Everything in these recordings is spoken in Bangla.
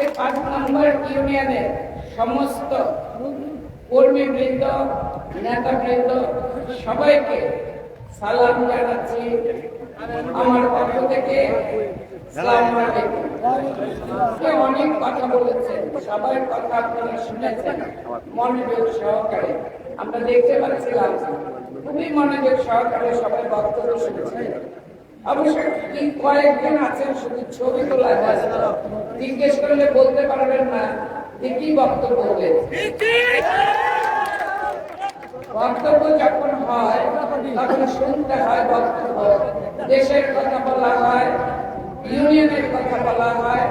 আজকে পাঁচ নম্বর ইউনিয়নের সমস্ত কর্মীবৃন্দ নেতাবৃন্দ সবাইকে সালাম জানাচ্ছি। আমার পক্ষ থেকে অনেক কথা বলেছেন সবার কথা আপনারা শুনেছেন, মনোযোগ সহকারে। আমরা দেখতে পাচ্ছিলাম, খুবই মনোযোগ সহকারে সবাই বক্তব্য শুনেছেন। অবশ্য কি কয়েকজন আছেন শুধু ছবি তোলা জিজ্ঞেস করলে বলতে পারবেন না যে কি বক্তব্য বলেছে বক্তব্য যখন হয়, তখন শুনতে হয় বক্তব্য। দেশের কথা বলা হয়, ইউনিয়নের কথা বলা হয়,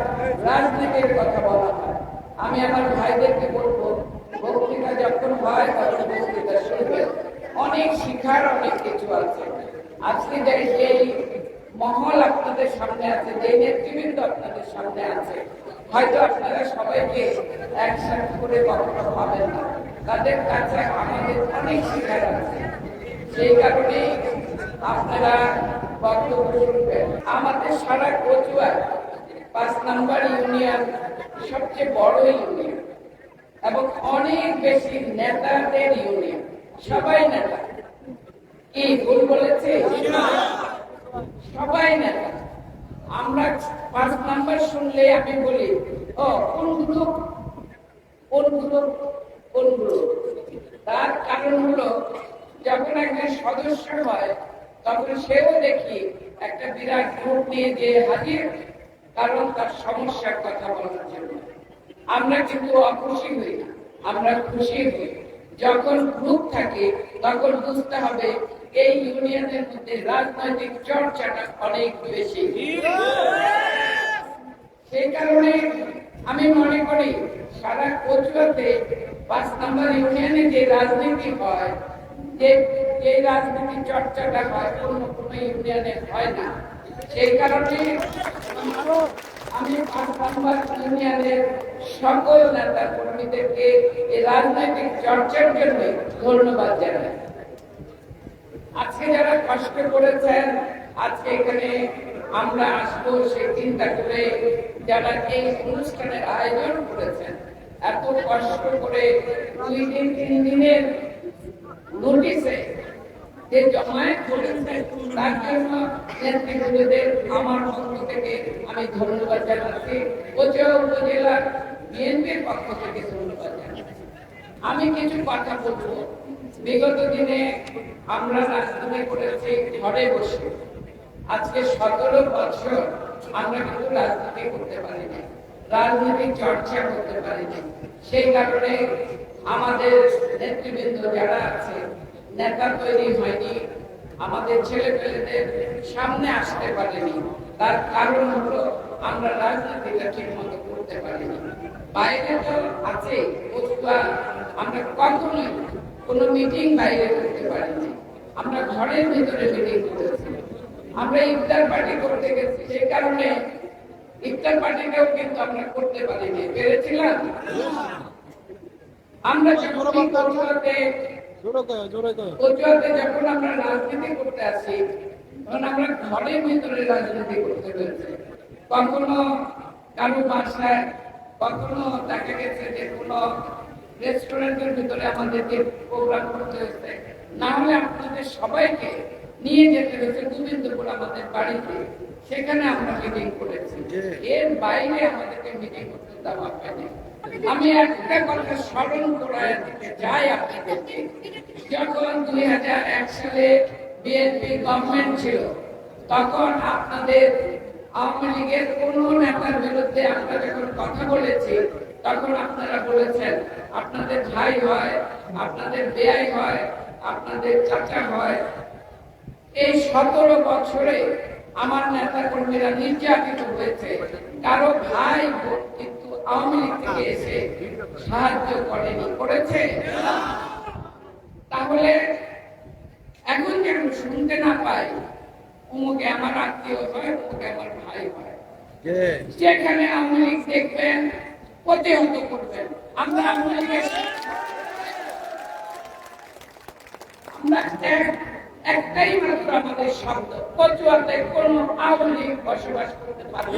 রাজনীতির কথা বলা হয়। আমি আমার ভাইদেরকে বলব, বক্তৃতা যখন হয়, তখন বক্তৃতা শুনবে অনেক শিখার অনেক কিছু আছে। আজকে এই মহল আপনাদের সামনে আছে, যে নেতৃবৃন্দ আপনাদের সামনে আছে। হয়তো আপনারা সবাইকে একসাথে করে বক্তব্য পাবেন না। তাদের কাছে আমাদের অনেক শিকার আছে। সেই কারণে আপনারা বক্তব্য শুনবেন। আমাদের সারা কচুয়ার পাঁচ নাম্বার ইউনিয়ন সবচেয়ে বড় ইউনিয়ন এবং অনেক বেশি নেতাদের ইউনিয়ন। সবাই নেতা। কি ভুল বলেছে? সবাই নেতা আমরা পাঁচ নাম্বার শুনলে আমি বলি, ও কোন গ্রুপ কোন গ্রুপ কোন গ্রুপ তার কারণ হলো, যখন একজন সদস্য হয়, তখন সেও দেখি একটা বিরাট গ্রুপ নিয়ে যে হাজির, কারণ তার সমস্যার কথা বলার জন্য। আমরা কিন্তু অখুশি হই না আমরা খুশি হই। যখন গ্রুপ থাকে, তখন বুঝতে হবে এই ইউনিয়নের মধ্যে রাজনৈতিক চর্চাটা অনেক বেশি। সেই কারণে আমি মনে করি, সারা কচুয়াতে পাঁচ নম্বর ইউনিয়নে যে রাজনীতি হয়, যে যে রাজনীতি চর্চাটা হয়, অন্য কোনো ইউনিয়নে হয় না। সেই কারণে আমি পাঁচ নম্বর ইউনিয়নের সকল নেতা কর্মীদেরকে এই রাজনৈতিক চর্চার জন্য ধন্যবাদ জানাই। আজকে যারা কষ্ট করেছেন, আজকে এখানে আমরা আসব সেই চিন্তা করে যারা এই অনুষ্ঠানের আয়োজন করেছেন। এত কষ্ট করে দুই দিন, তিন দিনের নোটিশে যে জমায়েত করেছেন তার জন্য নেতৃবৃন্দদের আমার পক্ষ থেকে আমি ধন্যবাদ জানাচ্ছি। কোচা উপজেলার বিএনপির পক্ষ থেকে ধন্যবাদ জানাচ্ছি। আমি কিছু কথা বলব। বিগত দিনে আমরা রাজধানী করেছি ঘরে বসে। আজকে সতেরো বছর আমরা কিন্তু রাজনীতি করতে পারিনি রাজনীতি চর্চা করতে পারিনি। সেই কারণে আমাদের নেতৃবৃন্দ যারা আছে, নেতা তৈরি হয়নি, আমাদের ছেলে পেলেদের সামনে আসতে পারেনি। তার কারণ হলো আমরা রাজনীতিটা ঠিক মতো করতে পারিনি। বাইরে তো আছে আমরা কখনোই কোনো মিটিং বাইরে করতে পারিনি। আমরা ঘরের ভিতরে মিটিং করেছি আমরা ইফতার পার্টি করতে গেছি সেই কারণে ইফতার পার্টিটাও কিন্তু আমরা করতে পারিনি। পেরেছিলাম? আমরা কচুয়াতে যখন আমরা রাজনীতি করতে আসি তখন আমরা ঘরের ভিতরে রাজনীতি করতে হয়েছে কখনো কারও বাসায় কখনো দেখা গেছে যে কোনো রেস্টুরেন্টের ভিতরে আমাদেরকে প্রোগ্রাম করতে হয়েছে। না হলে আপনাদের সবাইকে নিয়ে যেতে হয়েছে গোবিন্দপুর আমাদের বাড়িতে। সেখানে আমরা মিটিং করেছি। এর বাইরে আমাদেরকে মিটিং করতে দেওয়া হয়নি। আমি একটা কথা স্মরণ করায় দিতে চাই আপনাদেরকে। যখন দুই হাজার এক সালে বিএনপি গভর্নমেন্ট ছিল তখন আপনাদের আওয়ামী লীগের কোন নেতার বিরুদ্ধে আমরা যখন কথা বলেছি তখন আপনারা বলেছেন আপনাদের ভাই হয় আপনাদের বেয়াই হয় আপনাদের চাচা হয়। এই সতেরো বছরে আমার নেতা কর্মীরা নির্যাতিত হয়েছে। কারও ভাই কিন্তু আওয়ামী লীগ থেকে এসে সাহায্য করেনি করেছে? তাহলে এখন যেন শুনতে না পাই অমুকে আমার আত্মীয় হয় অমুকে আমার ভাই হয়। যেখানে আওয়ামী লীগ দেখবেন প্রতিহত করবেন। আমরা একটাই মাত্র আমাদের শব্দ কচুয়াতে কোন আওয়ামী বসবাস করতে পারবে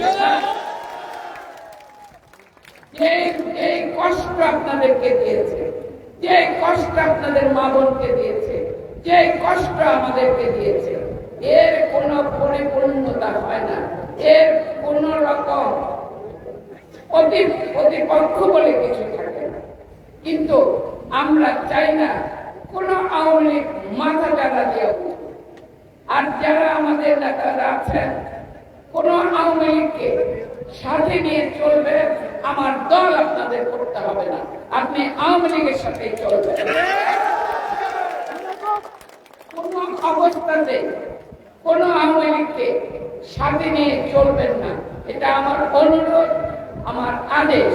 যে কষ্ট আপনাদেরকে দিয়েছে, যে কষ্ট আপনাদের মা বোনকে দিয়েছে, যে কষ্ট আমাদেরকে দিয়েছে, এর কোনো পরিপূর্ণতা হয় না। এর কোন রকম প্রতিপক্ষ বলে কিছু থাকে না। কিন্তু আমরা চাই না কোন আওয়ামী লীগ মাথা চালা দিয়ে আর যারা আমাদের নেতারা আছেন, কোন আওয়ামী লীগকে সাথে নিয়ে চলবে, আমার দল আপনাদের করতে হবে না। আপনি আওয়ামী লীগের সাথে চলবেন। কোন অবস্থাতে কোন আওয়ামী লীগকে সাথে নিয়ে চলবেন না। এটা আমার অনুরোধ। আমার আদেশ।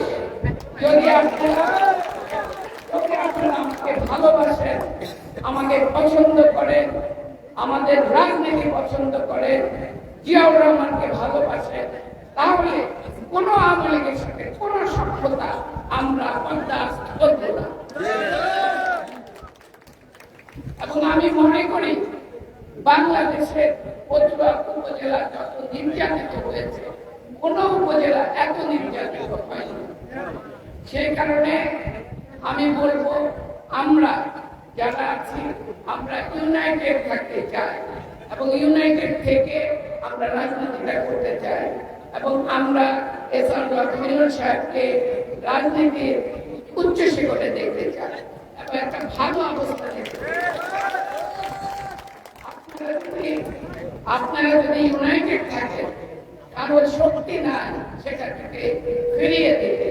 যদি আপনারা আমাকে ভালোবাসেন, আমাকে পছন্দ করেন, আমাদের রাজনীতি পছন্দ করেন, জিয়াউর রহমানকে ভালোবাসেন, তাহলে কোন আওয়ামী লীগের সাথে কোন সভ্যতা আমরা এবং আমি মনে করি, বাংলাদেশের পটুয়া উপজেলা যত নির্যাতিত হয়েছে কোন উপজেলা এত নির্যাতিত হয়নি সেই কারণে আমি বলব, আমরা যারা আছি, আমরা ইউনাইটেড থাকতে চাই এবং ইউনাইটেড থেকে আমরা রাজনীতিটা করতে চাই এবং আমরা এস আর মিলন সাহেবকে রাজনীতির উচ্চ শিখরে দেখতে চাই এবং একটা ভালো অবস্থা দেখতে আপনারা যদি ইউনাইটেড থাকেন কারোর শক্তি নাই সেটা ফিরিয়ে দিতে।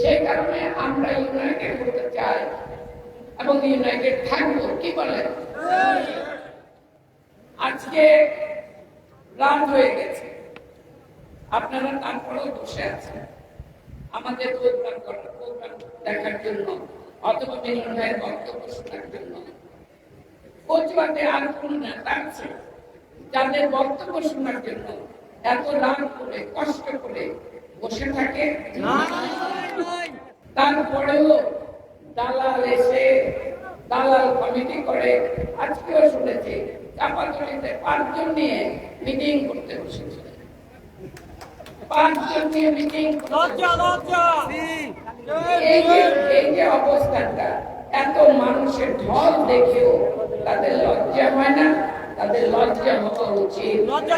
সেই কারণে আমরা ইউনাইটেড হতে চাই এবং ইউনাইটেড থাকব, কি বলেন? আজকে রাত হয়ে গেছে। আপনারা তারপরেও বসে আছেন। আমাদের প্রোগ্রাম করার প্রোগ্রাম দেখার জন্য অথবা মিলন ভাইয়ের বক্তব্য শোনার জন্য। কোচবাতে আর কোন নেতা আছে যাদের বক্তব্য শোনার জন্য এত রাত করে কষ্ট করে বসে থাকে। তারপরেও দালাল এসে দালাল কমিটি করে। আজকেও শুনেছি চাপাতলিতে পাঁচজন নিয়ে মিটিং করতে বসেছে। পাঁচজন নিয়ে মিটিং লজ্জা লজ্জা। এই যে এই যে অবস্থানটা এত মানুষের ঢল দেখেও তাদের লজ্জা হয় না তাদের লজ্জা হওয়া উচিত। লজ্জা